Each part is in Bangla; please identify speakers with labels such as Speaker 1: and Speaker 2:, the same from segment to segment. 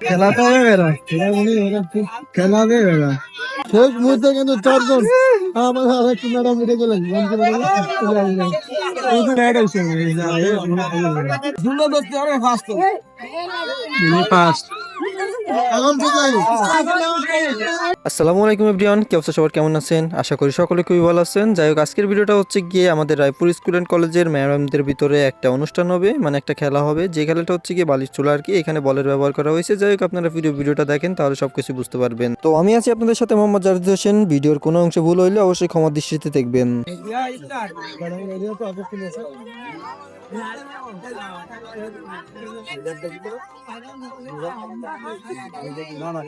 Speaker 1: খেলাতে বেড়া খেলা হবে বেড়া শেষ মুহূর্তে কিন্তু চারজন আমাদের আরেকটি ম্যাডাম উঠে গেলেন।
Speaker 2: আসসালামু আলাইকুম এভরিওয়ান কি অবস্থা সবার কেমন আছেন আশা করি সকলে খুবই ভালো আছেন যাই হোক আজকের ভিডিওটা হচ্ছে গিয়ে আমাদের রায়পুর স্কুল অ্যান্ড কলেজের ম্যাডামদের ভিতরে একটা অনুষ্ঠান হবে মানে একটা খেলা হবে যে খেলাটা হচ্ছে গিয়ে বালিশ চুলা আর কি এখানে বলের ব্যবহার করা হয়েছে যাই হোক আপনারা ভিডিও ভিডিওটা দেখেন তাহলে সব কিছু বুঝতে পারবেন তো আমি আছি আপনাদের সাথে মোহাম্মদ জাহিদ হোসেন ভিডিওর কোনো অংশ ভুল হইলে অবশ্যই ক্ষমা দৃষ্টিতে দেখবেন না না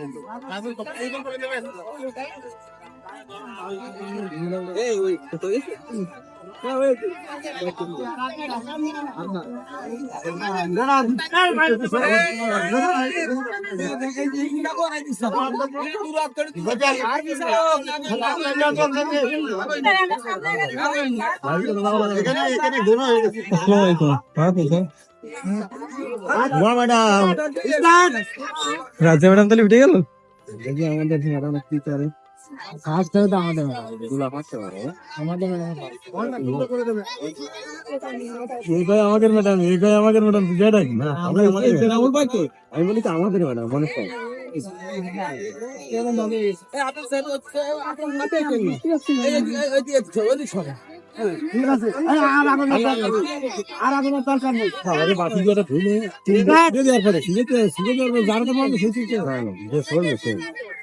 Speaker 2: রাজা ম্যাডাম তাহলে উঠে গেল?
Speaker 1: আমাদের ম্যাডাম কি করে কাজ তো আমাদের আমাদের কয় আমাদের ম্যাডাম এই আমাদের ম্যাডাম বুঝে রাখি না আমরা আমাদের আমি বলি তো আমাদের ম্যাডাম মনে আছে।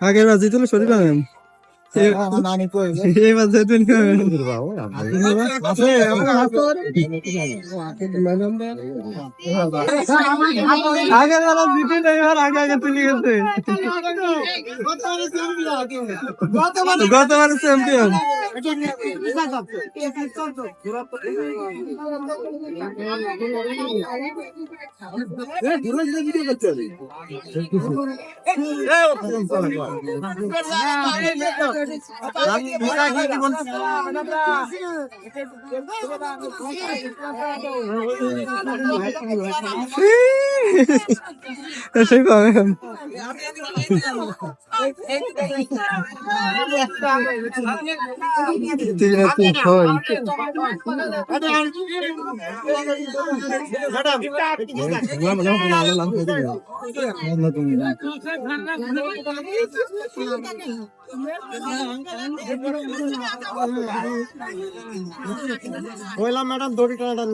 Speaker 2: আগের বার জিতলে শরীর আগে যারা জিতে নেই আগে আগে তুলে গেছে গতবার চ্যাম্পিয়ন সেই পাবেন তিন তিন ছয়
Speaker 1: কইলাম ম্যাডাম দড়ি টানা টানি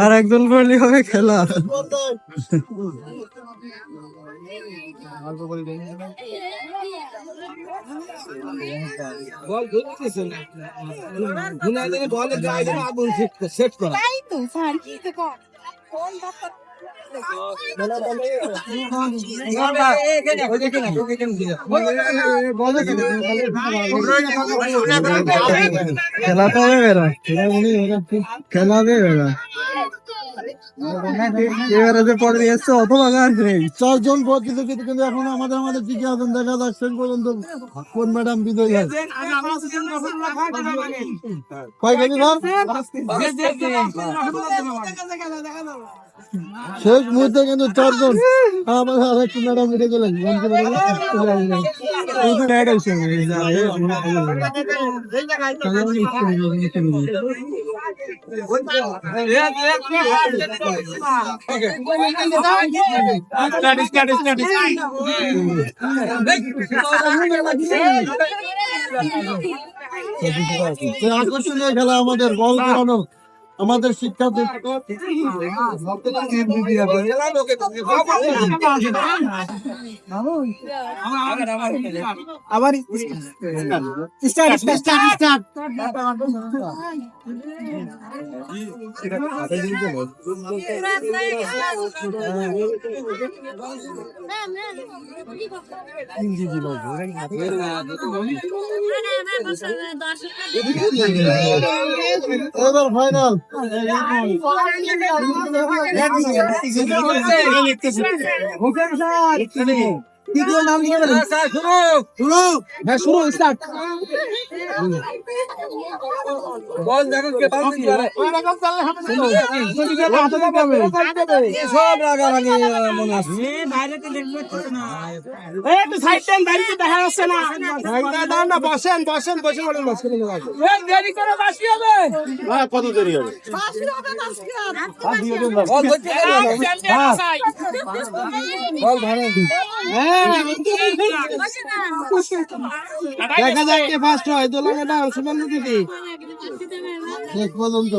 Speaker 2: আর একদল করলে হবে খেলা।
Speaker 3: তাই তো স্যার কি কর। কোন ডাক্তার
Speaker 1: চারজন প্রতিযোগিতা কিন্তু এখন আমাদের আমাদের টিকে আছেন দেখা শেষ পর্যন্ত কোন ম্যাডাম বিজয়ী হয় শেষ মুহূর্তে কিন্তু চারজন। আমাদের আরেকটি ম্যাডাম উঠে গেলেন। খেলা আমাদের বল করানো আমাদের
Speaker 2: আবার
Speaker 1: এবার ফাইনাল
Speaker 2: নাম লিখে দেবেন শুরু হ্যাঁ শুরু স্টার্ট বল দেখেন কে এরকম চললে হবে সব রাগারাগি মনে আছে
Speaker 4: একটু সাইড টাইম বাড়িতে দেখা যাচ্ছে না
Speaker 2: দাঁড়ান না বসেন বসেন বসে বলেন বসে
Speaker 4: এই দেরি করে বাসি হবে
Speaker 2: কত দেরি হবে বল ধরতে বল দেখা যাক কে ফার্স্ট হয় দাও দিদি দেখ পর্যন্ত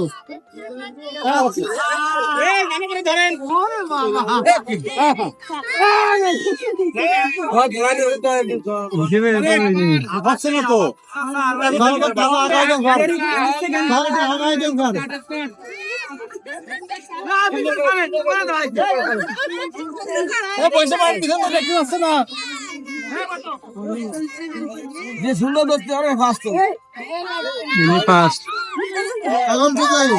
Speaker 2: পয়সা পাই দেখতে পাচ্ছে না। যে সুন্দর দেখতে হবে ফার্স্ট ফাস্ট এখন ঠিক আছে